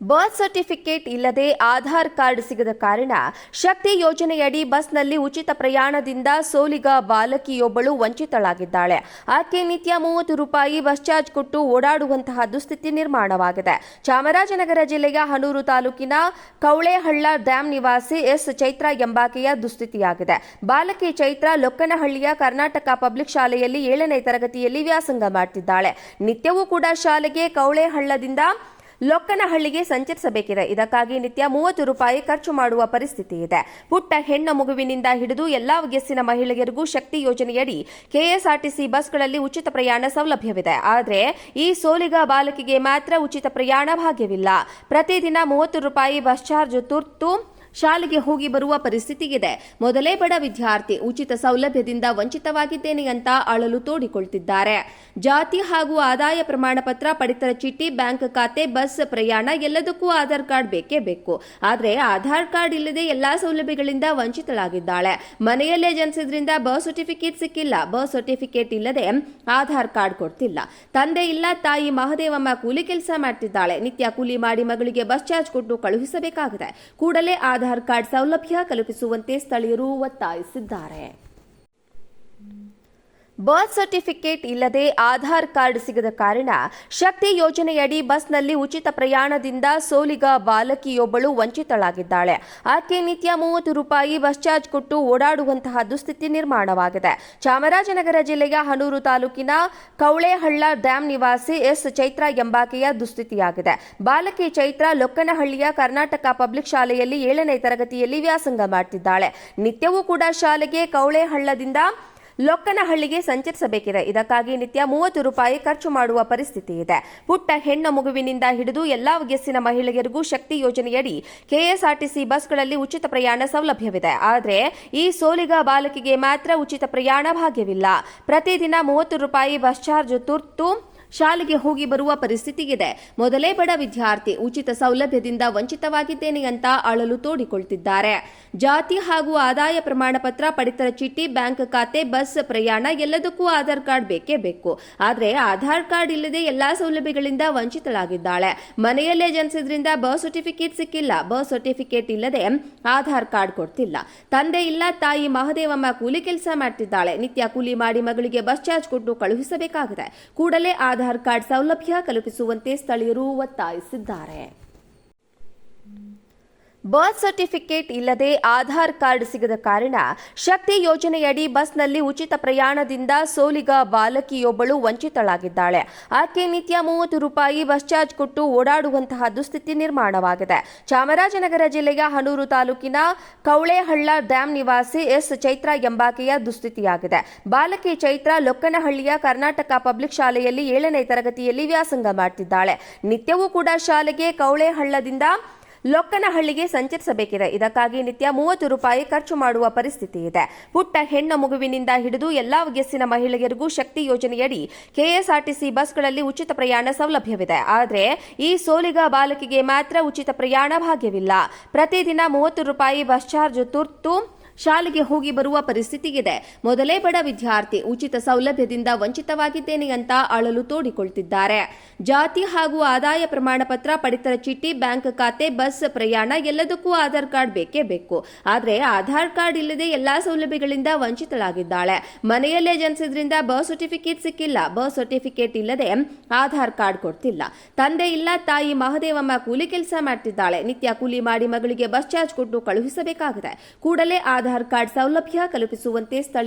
ಬರ್ತ್ certificate ಇಲ್ಲದೆ Aadhaar card ಸಿಗದ ಕಾರಣ ಶಕ್ತಿ ಯೋಜನೆಯಡಿ ಬಸ್ನಲ್ಲಿ ಉಚಿತ ಪ್ರಯಾಣದಿಂದ ಸೋಲಿಗ ಬಾಲಕಿಯೊಬ್ಬಳು ವಂಚಿತಳಾಗಿದ್ದಾಳೆ. ಆಕೆ ನಿತ್ಯ ಮೂವತ್ತು ರೂಪಾಯಿ ಬಸ್ ಚಾರ್ಜ್ ಕೊಟ್ಟು ಓಡಾಡುವಂತಹ ದುಸ್ಥಿತಿ ನಿರ್ಮಾಣವಾಗಿದೆ. ಚಾಮರಾಜನಗರ ಜಿಲ್ಲೆಯ ಹನೂರು ತಾಲೂಕಿನ ಕೌಳೆಹಳ್ಳ ಡ್ಯಾಂ ನಿವಾಸಿ ಎಸ್. ಚೈತ್ರ ಎಂಬಾಕೆಯ ದುಸ್ಥಿತಿಯಾಗಿದೆ. ಬಾಲಕಿ ಚೈತ್ರ ಲೊಕ್ಕನಹಳ್ಳಿಯ ಕರ್ನಾಟಕ ಪಬ್ಲಿಕ್ ಶಾಲೆಯಲ್ಲಿ ಏಳನೇ ತರಗತಿಯಲ್ಲಿ ವ್ಯಾಸಂಗ ಮಾಡ್ತಿದ್ದಾಳೆ. ನಿತ್ಯವೂ ಕೂಡ ಶಾಲೆಗೆ ಕವಳೆಹಳ್ಳದಿಂದ ಲೊಕ್ಕನಹಳ್ಳಿಗೆ ಸಂಚರಿಸಬೇಕಿದೆ. ಇದಕ್ಕಾಗಿ ನಿತ್ಯ ಮೂವತ್ತು ರೂಪಾಯಿ ಖರ್ಚು ಮಾಡುವ ಪರಿಸ್ಥಿತಿ ಇದೆ. ಪುಟ್ಟ ಹೆಣ್ಣು ಮಗುವಿನಿಂದ ಹಿಡಿದು ಎಲ್ಲಾ ವಯಸ್ಸಿನ ಮಹಿಳೆಯರಿಗೂ ಶಕ್ತಿ ಯೋಜನೆಯಡಿ ಕೆಎಸ್ಆರ್ಟಿಸಿ ಬಸ್ಗಳಲ್ಲಿ ಉಚಿತ ಪ್ರಯಾಣ ಸೌಲಭ್ಯವಿದೆ. ಆದರೆ ಈ ಸೋಲಿಗ ಬಾಲಕಿಗೆ ಮಾತ್ರ ಉಚಿತ ಪ್ರಯಾಣ ಭಾಗ್ಯವಿಲ್ಲ. ಪ್ರತಿದಿನ ಮೂವತ್ತು ರೂಪಾಯಿ ಬಸ್ ಚಾರ್ಜ್ ತುರ್ತು ಶಾಲೆಗೆ ಹೋಗಿ ಬರುವ ಪರಿಸ್ಥಿತಿಗಿದೆ. ಮೊದಲೇ ಬಡ ವಿದ್ಯಾರ್ಥಿ ಉಚಿತ ಸೌಲಭ್ಯದಿಂದ ವಂಚಿತವಾಗಿದ್ದೇನೆ ಅಂತ ಅಳಲು ತೋಡಿಕೊಳ್ತಿದ್ದಾರೆ. ಜಾತಿ ಹಾಗೂ ಆದಾಯ ಪ್ರಮಾಣ ಪತ್ರ ಪಡಿತರ ಚೀಟಿ, ಬ್ಯಾಂಕ್ ಖಾತೆ, ಬಸ್ ಪ್ರಯಾಣ ಎಲ್ಲದಕ್ಕೂ ಆಧಾರ್ ಕಾರ್ಡ್ ಬೇಕೇ ಬೇಕು. ಆದರೆ ಆಧಾರ್ ಕಾರ್ಡ್ ಇಲ್ಲದೆ ಎಲ್ಲಾ ಸೌಲಭ್ಯಗಳಿಂದ ವಂಚಿತಳಾಗಿದ್ದಾಳೆ. ಮನೆಯಲ್ಲೇ ಜನಿಸಿದ್ರಿಂದ ಬರ್ತ್ ಸರ್ಟಿಫಿಕೇಟ್ ಸಿಕ್ಕಿಲ್ಲ. ಬರ್ತ್ ಸರ್ಟಿಫಿಕೇಟ್ ಇಲ್ಲದೆ ಆಧಾರ್ ಕಾರ್ಡ್ ಕೊಡ್ತಿಲ್ಲ. ತಂದೆ ಇಲ್ಲ, ತಾಯಿ ಮಹದೇವಮ್ಮ ಕೂಲಿ ಕೆಲಸ ಮಾಡ್ತಿದ್ದಾಳೆ. ನಿತ್ಯ ಕೂಲಿ ಮಾಡಿ ಮಗಳಿಗೆ ಬಸ್ ಚಾರ್ಜ್ ಕೊಟ್ಟು ಕಳುಹಿಸಬೇಕಾಗಿದೆ. ಕೂಡಲೇ ಆಧಾರ್ ಕಾರ್ಡ್ ಸೌಲಭ್ಯ ಕಲ್ಪಿಸುವಂತೆ ಸ್ಥಳೀಯರು ಒತ್ತಾಯಿಸಿದ್ದಾರೆ. ಬರ್ತ್ ಸರ್ಟಿಫಿಕೇಟ್ ಇಲ್ಲದೆ ಆಧಾರ್ ಕಾರ್ಡ್ ಸಿಗದ ಕಾರಣ ಶಕ್ತಿ ಯೋಜನೆಯಡಿ ಬಸ್ನಲ್ಲಿ ಉಚಿತ ಪ್ರಯಾಣದಿಂದ ಸೋಲಿಗ ಬಾಲಕಿಯೊಬ್ಬಳು ವಂಚಿತಳಾಗಿದ್ದಾಳೆ. ಆಕೆ ನಿತ್ಯ ಮೂವತ್ತು ರೂಪಾಯಿ ಬಸ್ ಚಾರ್ಜ್ ಕೊಟ್ಟು ಓಡಾಡುವಂತಹ ದುಸ್ಥಿತಿ ನಿರ್ಮಾಣವಾಗಿದೆ. ಚಾಮರಾಜನಗರ ಜಿಲ್ಲೆಯ ಹನೂರು ತಾಲೂಕಿನ ಕೌಳೆಹಳ್ಳ ಡ್ಯಾಂ ನಿವಾಸಿ ಎಸ್. ಚೈತ್ರ ಎಂಬಾಕೆಯ ದುಸ್ಥಿತಿಯಾಗಿದೆ. ಬಾಲಕಿ ಚೈತ್ರ ಲೊಕ್ಕನಹಳ್ಳಿಯ ಕರ್ನಾಟಕ ಪಬ್ಲಿಕ್ ಶಾಲೆಯಲ್ಲಿ ಏಳನೇ ತರಗತಿಯಲ್ಲಿ ವ್ಯಾಸಂಗ ಮಾಡ್ತಿದ್ದಾಳೆ. ನಿತ್ಯವೂ ಕೂಡ ಶಾಲೆಗೆ ಕವಳೆಹಳ್ಳದಿಂದ ಲೊಕ್ಕನಹಳ್ಳಿಗೆ ಸಂಚರಿಸಬೇಕಿದೆ. ಇದಕ್ಕಾಗಿ ನಿತ್ಯ ಮೂವತ್ತು ರೂಪಾಯಿ ಖರ್ಚು ಮಾಡುವ ಪರಿಸ್ಥಿತಿ ಇದೆ. ಪುಟ್ಟ ಹೆಣ್ಣು ಮಗುವಿನಿಂದ ಹಿಡಿದು ಎಲ್ಲಾ ವಯಸ್ಸಿನ ಮಹಿಳೆಯರಿಗೂ ಶಕ್ತಿ ಯೋಜನೆಯಡಿ ಕೆಎಸ್ಆರ್ಟಿಸಿ ಬಸ್ಗಳಲ್ಲಿ ಉಚಿತ ಪ್ರಯಾಣ ಸೌಲಭ್ಯವಿದೆ. ಆದರೆ ಈ ಸೋಲಿಗ ಬಾಲಕಿಗೆ ಮಾತ್ರ ಉಚಿತ ಪ್ರಯಾಣ ಭಾಗ್ಯವಿಲ್ಲ. ಪ್ರತಿದಿನ ಮೂವತ್ತು ರೂಪಾಯಿ ಬಸ್ ಚಾರ್ಜ್ ತುರ್ತು ಶಾಲೆಗೆ ಹೋಗಿ ಬರುವ ಪರಿಸ್ಥಿತಿ ಇದೆ. ಮೊದಲೇ ಬಡ ವಿದ್ಯಾರ್ಥಿ ಉಚಿತ ಸೌಲಭ್ಯದಿಂದ ವಂಚಿತವಾಗಿದ್ದೇನೆ ಅಂತ ಅಳಲು ತೋಡಿಕೊಳ್ತಿದ್ದಾರೆ. ಜಾತಿ ಹಾಗೂ ಆದಾಯ ಪ್ರಮಾಣ ಪತ್ರ, ಪಡಿತರ ಚೀಟಿ, ಬ್ಯಾಂಕ್ ಖಾತೆ, ಬಸ್ ಪ್ರಯಾಣ, ಎಲ್ಲದಕ್ಕೂ ಆಧಾರ್ ಕಾರ್ಡ್ ಬೇಕೇ ಬೇಕು. ಆದರೆ ಆಧಾರ್ ಕಾರ್ಡ್ ಇಲ್ಲದೆ ಎಲ್ಲಾ ಸೌಲಭ್ಯಗಳಿಂದ ವಂಚಿತಳಾಗಿದ್ದಾಳೆ. ಮನೆಯಲ್ಲೇ ಜನಿಸಿದ್ರಿಂದ ಬರ್ತ್ ಸರ್ಟಿಫಿಕೇಟ್ ಸಿಕ್ಕಿಲ್ಲ. ಬರ್ತ್ ಸರ್ಟಿಫಿಕೇಟ್ ಇಲ್ಲದೆ ಆಧಾರ್ ಕಾರ್ಡ್ ಕೊಡ್ತಿಲ್ಲ. ತಂದೆ ಇಲ್ಲ, ತಾಯಿ ಮಹದೇವಮ್ಮ ಕೂಲಿ ಕೆಲಸ ಮಾಡ್ತಿದ್ದಾಳೆ. ನಿತ್ಯ ಕೂಲಿ ಮಾಡಿ ಮಗಳಿಗೆ ಬಸ್ ಚಾರ್ಜ್ ಕೊಟ್ಟು ಕಳುಹಿಸಬೇಕಾಗಿದೆ. ಕೂಡಲೇ ಆಧಾರ್ ಕಾರ್ಡ್ ಸೌಲಭ್ಯ ಕಲ್ಪಿಸುವಂತೆ ಸ್ಥಳೀಯರು ಒತ್ತಾಯಿಸಿದ್ದಾರೆ. ಬರ್ತ್ ಸರ್ಟಿಫಿಕೇಟ್ ಇಲ್ಲದೆ ಆಧಾರ್ ಕಾರ್ಡ್ ಸಿಗದ ಕಾರಣ ಶಕ್ತಿ ಯೋಜನೆಯಡಿ ಬಸ್ನಲ್ಲಿ ಉಚಿತ ಪ್ರಯಾಣದಿಂದ ಸೋಲಿಗ ಬಾಲಕಿಯೊಬ್ಬಳು ವಂಚಿತಳಾಗಿದ್ದಾಳೆ. ಆಕೆ ನಿತ್ಯ ಮೂವತ್ತು ರೂಪಾಯಿ ಬಸ್ ಚಾರ್ಜ್ ಕೊಟ್ಟು ಓಡಾಡುವಂತಹ ದುಸ್ಥಿತಿ ನಿರ್ಮಾಣವಾಗಿದೆ. ಚಾಮರಾಜನಗರ ಜಿಲ್ಲೆಯ ಹನೂರು ತಾಲೂಕಿನ ಕವಳೆಹಳ್ಳ ಡ್ಯಾಂ ನಿವಾಸಿ ಎಸ್. ಚೈತ್ರ ಎಂಬಾಕೆಯ ದುಸ್ಥಿತಿಯಾಗಿದೆ. ಬಾಲಕಿ ಚೈತ್ರ ಲೊಕ್ಕನಹಳ್ಳಿಯ ಕರ್ನಾಟಕ ಪಬ್ಲಿಕ್ ಶಾಲೆಯಲ್ಲಿ ಏಳನೇ ತರಗತಿಯಲ್ಲಿ ವ್ಯಾಸಂಗ ಮಾಡ್ತಿದ್ದಾಳೆ. ನಿತ್ಯವೂ ಕೂಡ ಶಾಲೆಗೆ ಕವಳೆಹಳ್ಳದಿಂದ ಲೊಕ್ಕನಹಳ್ಳಿಗೆ ಸಂಚರಿಸಬೇಕಿದೆ. ಇದಕ್ಕಾಗಿ ನಿತ್ಯ ಮೂವತ್ತು ರೂಪಾಯಿ ಖರ್ಚು ಮಾಡುವ ಪರಿಸ್ಥಿತಿ ಇದೆ. ಪುಟ್ಟ ಹೆಣ್ಣು ಮಗುವಿನಿಂದ ಹಿಡಿದು ಎಲ್ಲಾ ವಯಸ್ಸಿನ ಮಹಿಳೆಯರಿಗೂ ಶಕ್ತಿ ಯೋಜನೆಯಡಿ ಕೆಎಸ್ಆರ್ಟಿಸಿ ಬಸ್ಗಳಲ್ಲಿ ಉಚಿತ ಪ್ರಯಾಣ ಸೌಲಭ್ಯವಿದೆ. ಆದರೆ ಈ ಸೋಲಿಗ ಬಾಲಕಿಗೆ ಮಾತ್ರ ಉಚಿತ ಪ್ರಯಾಣ ಭಾಗ್ಯವಿಲ್ಲ. ಪ್ರತಿದಿನ ಮೂವತ್ತು ರೂಪಾಯಿ ಬಸ್ ಚಾರ್ಜ್ ತುರ್ತು ಶಾಲೆಗೆ ಹೋಗಿ ಬರುವ ಪರಿಸ್ಥಿತಿಗಿದೆ. ಮೊದಲೇ ಬಡ ವಿದ್ಯಾರ್ಥಿ ಉಚಿತ ಸೌಲಭ್ಯದಿಂದ ವಂಚಿತವಾಗಿದ್ದೇನೆ ಅಂತ ಅಳಲು ತೋಡಿಕೊಳ್ತಿದ್ದಾರೆ. ಜಾತಿ ಹಾಗೂ ಆದಾಯ ಪ್ರಮಾಣ ಪತ್ರ, ಪಡಿತರ ಚೀಟಿ, ಬ್ಯಾಂಕ್ ಖಾತೆ, ಬಸ್ ಪ್ರಯಾಣ ಎಲ್ಲದಕ್ಕೂ ಆಧಾರ್ ಕಾರ್ಡ್ ಬೇಕೇ ಬೇಕು. ಆದರೆ ಆಧಾರ್ ಕಾರ್ಡ್ ಇಲ್ಲದೆ ಎಲ್ಲಾ ಸೌಲಭ್ಯಗಳಿಂದ ವಂಚಿತಳಾಗಿದ್ದಾಳೆ. ಮನೆಯಲ್ಲೇ ಜನಿಸಿದ್ರಿಂದ ಬರ್ತ್ ಸರ್ಟಿಫಿಕೇಟ್ ಸಿಕ್ಕಿಲ್ಲ. ಬರ್ತ್ ಸರ್ಟಿಫಿಕೇಟ್ ಇಲ್ಲದೆ ಆಧಾರ್ ಕಾರ್ಡ್ ಕೊಡ್ತಿಲ್ಲ. ತಂದೆ ಇಲ್ಲ, ತಾಯಿ ಮಹದೇವಮ್ಮ ಕೂಲಿ ಕೆಲಸ ಮಾಡ್ತಿದ್ದಾಳೆ. ನಿತ್ಯ ಕೂಲಿ ಮಾಡಿ ಮಗಳಿಗೆ ಬಸ್ ಚಾರ್ಜ್ ಕೊಟ್ಟು ಕಳುಹಿಸಬೇಕಾಗಿದೆ. ಕೂಡಲೇ ಆಧಾರ್ ಕಾರ್ಡ್ ಸೌಲಭ್ಯ ಕಲ್ಪಿಸುವಂತೆ ಸ್ಥಳೀಯ